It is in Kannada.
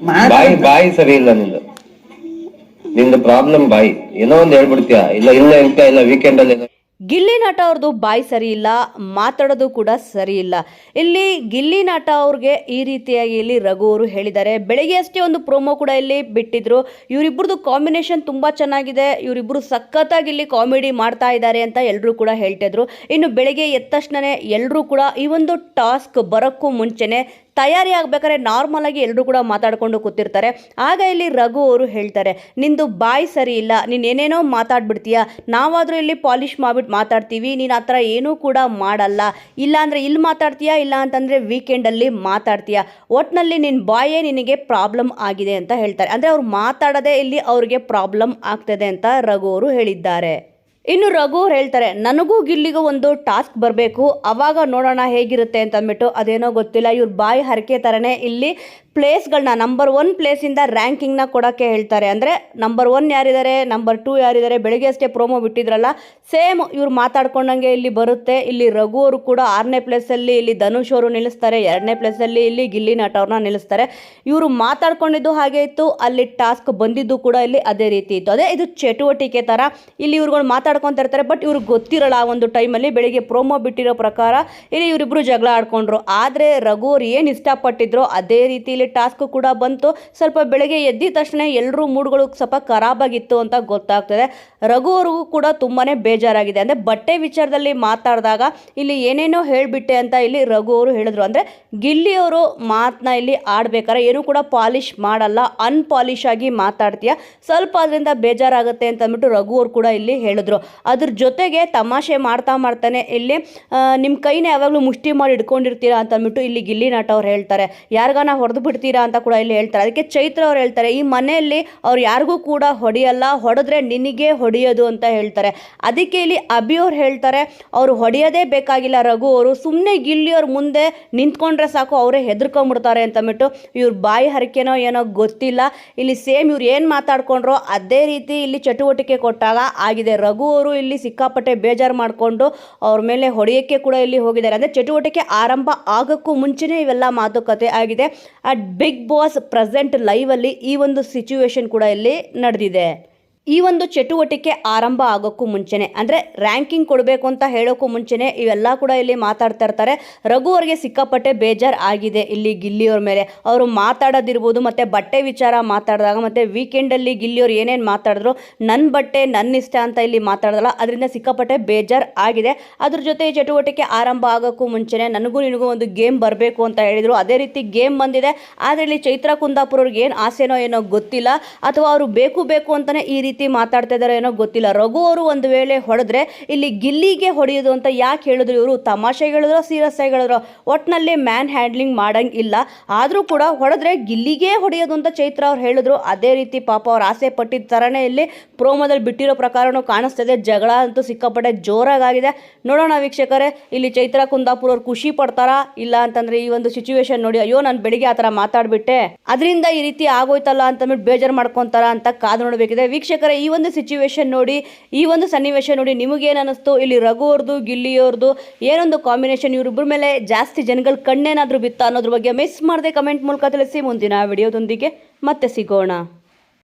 ಬಾಯಿ ಬಾಯಿ ಸರಿ ಇಲ್ಲ ನಿಂದು. ನಿಂದು ಪ್ರಾಬ್ಲಮ್ ಬಾಯಿ. ಏನೋ ಒಂದ್ ಹೇಳ್ಬಿಡ್ತೀಯ? ಇಲ್ಲ ಇಲ್ಲ ಎಂತ ಇಲ್ಲ ವೀಕೆಂಡ್ ಅಲ್ಲಿ ಏನೋ ಗಿಲ್ಲಿ ನಟ ಅವ್ರದ್ದು ಬಾಯಿ ಸರಿ ಇಲ್ಲ ಮಾತಾಡೋದು ಕೂಡ ಸರಿ ಇಲ್ಲ. ಇಲ್ಲಿ ಗಿಲ್ಲಿ ನಟ ಅವ್ರಿಗೆ ಈ ರೀತಿಯಾಗಿ ಇಲ್ಲಿ ರಘು ಅವರು ಹೇಳಿದ್ದಾರೆ. ಬೆಳಗ್ಗೆ ಅಷ್ಟೇ ಒಂದು ಪ್ರೋಮೋ ಕೂಡ ಇಲ್ಲಿ ಬಿಟ್ಟಿದ್ರು. ಇವರಿಬ್ಬರದು ಕಾಂಬಿನೇಷನ್ ತುಂಬ ಚೆನ್ನಾಗಿದೆ. ಇವರಿಬ್ಬರು ಸಖತ್ತಾಗಿ ಇಲ್ಲಿ ಕಾಮಿಡಿ ಮಾಡ್ತಾ ಇದ್ದಾರೆ ಅಂತ ಎಲ್ಲರೂ ಕೂಡ ಹೇಳ್ತಿದ್ರು ಇನ್ನು ಬೆಳಗ್ಗೆ ಎದ್ದ ತಕ್ಷಣನೇ ಎಲ್ಲರೂ ಕೂಡ ಈ ಒಂದು ಟಾಸ್ಕ್ ಬರೋಕ್ಕೂ ಮುಂಚೆನೆ ತಯಾರಿ ಆಗ್ಬೇಕಾದ್ರೆ ನಾರ್ಮಲ್ ಆಗಿ ಎಲ್ಲರೂ ಕೂಡ ಮಾತಾಡಿಕೊಂಡು ಕೂತಿರ್ತಾರೆ. ಆಗ ಇಲ್ಲಿ ರಘು ಅವರು ಹೇಳ್ತಾರೆ, ನಿಂದು ಬಾಯಿ ಸರಿ ಇಲ್ಲ, ನೀನು ಏನೇನೋ ಮಾತಾಡ್ಬಿಡ್ತೀಯ? ನಾವಾದರೂ ಇಲ್ಲಿ ಪಾಲಿಷ್ ಮಾಡಿಬಿಟ್ಟು ಮಾತಾಡ್ತೀವಿ, ನೀನು ಆ ಥರ ಏನೂ ಕೂಡ ಮಾಡಲ್ಲ. ಇಲ್ಲಾಂದರೆ ಇಲ್ಲಿ ಮಾತಾಡ್ತೀಯಾ? ಇಲ್ಲ ಅಂತಂದರೆ ವೀಕೆಂಡಲ್ಲಿ ಮಾತಾಡ್ತೀಯಾ? ಒಟ್ಟಿನಲ್ಲಿ ನಿನ್ನ ಬಾಯೇ ನಿನಗೆ ಪ್ರಾಬ್ಲಮ್ ಆಗಿದೆ ಅಂತ ಹೇಳ್ತಾರೆ. ಅಂದರೆ ಅವ್ರು ಮಾತಾಡೋದೇ ಇಲ್ಲಿ ಅವ್ರಿಗೆ ಪ್ರಾಬ್ಲಮ್ ಆಗ್ತದೆ ಅಂತ ರಘು ಅವರು ಹೇಳಿದ್ದಾರೆ. ಇನ್ನು ರಘು ಅವ್ರು ಹೇಳ್ತಾರೆ, ನನಗೂ ಗಿಲ್ಲಿಗೂ ಒಂದು ಟಾಸ್ಕ್ ಬರಬೇಕು, ಅವಾಗ ನೋಡೋಣ ಹೇಗಿರುತ್ತೆ ಅಂತ ಅಂದ್ಬಿಟ್ಟು ಅದೇನೋ ಗೊತ್ತಿಲ್ಲ, ಇವ್ರ ಬಾಯಿ ಹರಕೆ ಥರನೇ ಇಲ್ಲಿ ಪ್ಲೇಸ್ಗಳನ್ನ ನಂಬರ್ ಒನ್ ಪ್ಲೇಸಿಂದ ರ್ಯಾಂಕಿಂಗ್ನ ಕೊಡೋಕ್ಕೆ ಹೇಳ್ತಾರೆ. ಅಂದರೆ ನಂಬರ್ ಒನ್ ಯಾರಿದ್ದಾರೆ ನಂಬರ್ ಟೂ ಯಾರಿದ್ದಾರೆ, ಬೆಳಿಗ್ಗೆ ಅಷ್ಟೇ ಪ್ರೋಮೋ ಬಿಟ್ಟಿದ್ರಲ್ಲ ಸೇಮ್ ಇವ್ರು ಮಾತಾಡ್ಕೊಂಡಂಗೆ ಇಲ್ಲಿ ಬರುತ್ತೆ. ಇಲ್ಲಿ ರಘು ಅವರು ಕೂಡ ಆರನೇ ಪ್ಲೇಸಲ್ಲಿ ಇಲ್ಲಿ ಧನುಷ್ ಅವರು ನಿಲ್ಲಿಸ್ತಾರೆ, ಎರಡನೇ ಪ್ಲೇಸಲ್ಲಿ ಇಲ್ಲಿ ಗಿಲ್ಲಿ ನಟ ಅವ್ರನ್ನ ನಿಲ್ಲಿಸ್ತಾರೆ. ಇವರು ಮಾತಾಡ್ಕೊಂಡಿದ್ದು ಹಾಗೆ ಇತ್ತು, ಅಲ್ಲಿ ಟಾಸ್ಕ್ ಬಂದಿದ್ದು ಕೂಡ ಇಲ್ಲಿ ಅದೇ ರೀತಿ ಇತ್ತು. ಅದೇ ಇದು ಚಟುವಟಿಕೆ ಥರ ಇಲ್ಲಿ ಇವ್ರುಗಳು ಮಾತಾಡ್ಕೊತಾ ಇರ್ತಾರೆ ಬಟ್ ಇವ್ರಿಗೆ ಗೊತ್ತಿರಲ್ಲ ಆ ಒಂದು ಟೈಮಲ್ಲಿ ಬೆಳಿಗ್ಗೆ ಪ್ರೋಮೋ ಬಿಟ್ಟಿರೋ ಪ್ರಕಾರ, ಇಲ್ಲಿ ಇವರಿಬ್ಬರು ಜಗಳ ಆಡ್ಕೊಂಡ್ರು. ಆದರೆ ರಘು ಅವ್ರು ಏನು ಇಷ್ಟಪಟ್ಟಿದ್ರು ಅದೇ ರೀತಿ ಇಲ್ಲಿ ಟಾಸ್ಕ್ ಕೂಡ ಬಂತು. ಸ್ವಲ್ಪ ಬೆಳಗ್ಗೆ ಎದ್ದಿದ ತಕ್ಷಣ ಎಲ್ಲರೂ ಮೂಡ್ಗಳು ಸ್ವಲ್ಪ ಖರಾಬಾಗಿತ್ತು ಅಂತ ಗೊತ್ತಾಗ್ತದೆ. ರಘು ಅವ್ರಿಗೂ ಕೂಡ ತುಂಬಾ ಬೇಜಾರಾಗಿದೆ. ಅಂದರೆ ಬಟ್ಟೆ ವಿಚಾರದಲ್ಲಿ ಮಾತಾಡಿದಾಗ ಇಲ್ಲಿ ಏನೇನೋ ಹೇಳಿಬಿಟ್ಟೆ ಅಂತ ಇಲ್ಲಿ ರಘು ಅವರು ಹೇಳಿದ್ರು. ಅಂದರೆ ಗಿಲ್ಲಿಯವರು ಮಾತನ್ನ ಇಲ್ಲಿ ಆಡ್ಬೇಕಾರೆ ಏನೂ ಕೂಡ ಪಾಲಿಷ್ ಮಾಡಲ್ಲ. ಅನ್ಪಾಲಿಶ್ ಆಗಿ ಮಾತಾಡ್ತೀಯ. ಸ್ವಲ್ಪ ಅದರಿಂದ ಬೇಜಾರಾಗುತ್ತೆ ಅಂತ ಅಂದ್ಬಿಟ್ಟು ರಘು ಅವರು ಕೂಡ ಇಲ್ಲಿ ಹೇಳಿದ್ರು. ಅದ್ರ ಜೊತೆಗೆ ತಮಾಷೆ ಮಾಡ್ತಾ ಮಾಡ್ತಾನೆ ಇಲ್ಲಿ ನಿಮ್ಮ ಕೈನ ಯಾವಾಗಲೂ ಮುಷ್ಟಿ ಮಾಡಿ ಇಟ್ಕೊಂಡಿರ್ತೀರಾ ಅಂತ ಅಂದ್ಬಿಟ್ಟು ಇಲ್ಲಿ ಗಿಲ್ಲಿ ನಾಟ ಅವ್ರು ಹೇಳ್ತಾರೆ. ಯಾರಿಗಾನ ಹೊಡೆದು ಬಿಡ್ತೀರಾ ಅಂತ ಕೂಡ ಇಲ್ಲಿ ಹೇಳ್ತಾರೆ. ಅದಕ್ಕೆ ಚೈತ್ರ ಅವ್ರು ಹೇಳ್ತಾರೆ, ಈ ಮನೆಯಲ್ಲಿ ಅವ್ರು ಯಾರಿಗೂ ಕೂಡ ಹೊಡೆಯಲ್ಲ, ಹೊಡೆದ್ರೆ ನಿನಗೆ ಹೊಡೆಯೋದು ಅಂತ ಹೇಳ್ತಾರೆ. ಅದಕ್ಕೆ ಇಲ್ಲಿ ಅಭಿ ಅವ್ರು ಹೇಳ್ತಾರೆ, ಅವರು ಹೊಡೆಯೋದೇ ಬೇಕಾಗಿಲ್ಲ ರಘು ಅವರು ಸುಮ್ಮನೆ ಗಿಲ್ಲಿಯವ್ರ ಮುಂದೆ ನಿಂತ್ಕೊಂಡ್ರೆ ಸಾಕು, ಅವರೇ ಹೆದರ್ಕೊಂಡ್ಬಿಡ್ತಾರೆ ಅಂತಂದ್ಬಿಟ್ಟು ಇವ್ರ ಬಾಯಿ ಹರಕೆನೋ ಏನೋ ಗೊತ್ತಿಲ್ಲ. ಇಲ್ಲಿ ಸೇಮ್ ಇವ್ರು ಏನು ಮಾತಾಡ್ಕೊಂಡ್ರೋ ಅದೇ ರೀತಿ ಇಲ್ಲಿ ಚಟುವಟಿಕೆ ಕೊಟ್ಟಾಗ ಆಗಿದೆ. ರಘು ಅವರು ಇಲ್ಲಿ ಸಿಕ್ಕಾಪಟ್ಟೆ ಬೇಜಾರು ಮಾಡಿಕೊಂಡು ಅವ್ರ ಮೇಲೆ ಹೊಡೆಯೋಕ್ಕೆ ಕೂಡ ಇಲ್ಲಿ ಹೋಗಿದ್ದಾರೆ. ಅಂದರೆ ಚಟುವಟಿಕೆ ಆರಂಭ ಆಗೋಕ್ಕೂ ಮುಂಚೆನೇ ಇವೆಲ್ಲ ಮಾತುಕತೆ ಆಗಿದೆ. ಅಟ್ ಬಿಗ್ ಬಾಸ್ ಪ್ರೆಸೆಂಟ್ ಲೈವಲ್ಲಿ ಈ ಒಂದು ಸಿಚುವೇಶನ್ ಕೂಡ ಇಲ್ಲಿ ನಡೆದಿದೆ. ಈ ಒಂದು ಚಟುವಟಿಕೆ ಆರಂಭ ಆಗೋಕ್ಕೂ ಮುಂಚೆನೆ, ಅಂದರೆ ರ್ಯಾಂಕಿಂಗ್ ಕೊಡಬೇಕು ಅಂತ ಹೇಳೋಕ್ಕೂ ಮುಂಚೆನೆ ಇವೆಲ್ಲ ಕೂಡ ಇಲ್ಲಿ ಮಾತಾಡ್ತಾ ಇರ್ತಾರೆ. ರಘು ಅವರಿಗೆ ಸಿಕ್ಕಾಪಟ್ಟೆ ಬೇಜಾರು ಆಗಿದೆ ಇಲ್ಲಿ ಗಿಲ್ಲಿಯವ್ರ ಮೇಲೆ. ಅವರು ಮಾತಾಡೋದಿರ್ಬೋದು, ಮತ್ತು ಬಟ್ಟೆ ವಿಚಾರ ಮಾತಾಡಿದಾಗ, ಮತ್ತು ವೀಕೆಂಡಲ್ಲಿ ಗಿಲ್ಲಿಯವ್ರು ಏನೇನು ಮಾತಾಡಿದ್ರು ನನ್ನ ಬಟ್ಟೆ ನನ್ನ ಇಷ್ಟ ಅಂತ ಇಲ್ಲಿ ಮಾತಾಡಿದಲ್ಲ, ಅದರಿಂದ ಸಿಕ್ಕಾಪಟ್ಟೆ ಬೇಜಾರು ಆಗಿದೆ. ಅದ್ರ ಜೊತೆ ಚಟುವಟಿಕೆ ಆರಂಭ ಆಗೋಕ್ಕೂ ಮುಂಚೆನೇ ನನಗೂ ನಿನಗೂ ಒಂದು ಗೇಮ್ ಬರಬೇಕು ಅಂತ ಹೇಳಿದರು. ಅದೇ ರೀತಿ ಗೇಮ್ ಬಂದಿದೆ. ಆದರೆ ಇಲ್ಲಿ ಚೈತ್ರ ಕುಂದಾಪುರ ಅವ್ರಿಗೆ ಏನು ಆಸೆನೋ ಏನೋ ಗೊತ್ತಿಲ್ಲ. ಅಥವಾ ಅವರು ಬೇಕು ಬೇಕು ಅಂತಲೇ ಈ ರೀತಿ ಮಾತಾಡ್ತಾ ಇದ್ದಾರೆ ಏನೋ ಗೊತ್ತಿಲ್ಲ. ರಘು ಅವರು ಒಂದು ವೇಳೆ ಹೊಡೆದ್ರೆ ಇಲ್ಲಿ ಗಿಲ್ಲಿಗೆ ಹೊಡೆಯೋದು ಅಂತ ಯಾಕೆ ಹೇಳಿದ್ರು ಇವರು? ತಮಾಷೆ ಹೇಳಿದ್ರು, ಸೀರಿಯಸ್ ಆಗಿ ಹೇಳಿದ್ರು? ಒಟ್ಟಿನಲ್ಲಿ ಮ್ಯಾನ್ ಹ್ಯಾಂಡ್ಲಿಂಗ್ ಮಾಡಂಗಿಲ್ಲ ಆದರೂ ಕೂಡ ಹೊಡೆದ್ರೆ ಗಿಲ್ಲಿಗೆ ಹೊಡೆಯೋದು ಅಂತ ಚೈತ್ರ ಅವ್ರು ಹೇಳಿದ್ರು. ಅದೇ ರೀತಿ ಪಾಪ ಅವ್ರು ಆಸೆ ಪಟ್ಟಿದ್ದ ಥರನೇ ಇಲ್ಲಿ ಪ್ರೋಮೋದಲ್ಲಿ ಬಿಟ್ಟಿರೋ ಪ್ರಕಾರನೂ ಕಾಣಿಸ್ತದೆ ಜಗಳ ಅಂತೂ ಸಿಕ್ಕಾಪಟ್ಟೆ ಜೋರಾಗಿದೆ ನೋಡೋಣ ವೀಕ್ಷಕರೇ, ಇಲ್ಲಿ ಚೈತ್ರ ಕುಂದಾಪುರ ಅವ್ರು ಖುಷಿ ಪಡ್ತಾರಾ ಇಲ್ಲ ಅಂತಂದ್ರೆ ಈ ಒಂದು ಸಿಚುವೇಶನ್ ನೋಡಿ. ಅಯ್ಯೋ, ನಾನು ಬೆಳಿಗ್ಗೆ ಆ ಥರ ಮಾತಾಡ್ಬಿಟ್ಟೆ. ಅದರಿಂದ ಈ ರೀತಿ ಆಗೋಯ್ತಲ್ಲ ಅಂತಂದ್ಬಿಟ್ಟು ಬೇಜಾರು ಮಾಡ್ಕೊಂತಾರ ಅಂತ ಕಾದು ನೋಡಬೇಕಿದೆ. ವೀಕ್ಷಕರೇ ಈ ಒಂದು ಸಿಚುವೇಶನ್ ನೋಡಿ, ಈ ಒಂದು ಸನ್ನಿವೇಶ ನೋಡಿ ನಿಮಗೇನು ಅನ್ನಿಸ್ತು ಇಲ್ಲಿ ರಘು ಅವ್ರದ್ದು ಗಿಲ್ಲಿಯವ್ರದ್ದು ಏನೊಂದು ಕಾಂಬಿನೇಷನ್ ಇವರಿಬ್ಬರ ಮೇಲೆ ಜಾಸ್ತಿ ಜನಗಳ ಕಣ್ಣೇನಾದರೂ ಬಿತ್ತ ಅನ್ನೋದ್ರ ಬಗ್ಗೆ ಮಿಸ್ ಮಾಡದೆ ಕಮೆಂಟ್ ಮೂಲಕ ತಿಳಿಸಿ. ಮುಂದಿನ ವಿಡಿಯೋದೊಂದಿಗೆ ಮತ್ತೆ ಸಿಗೋಣ.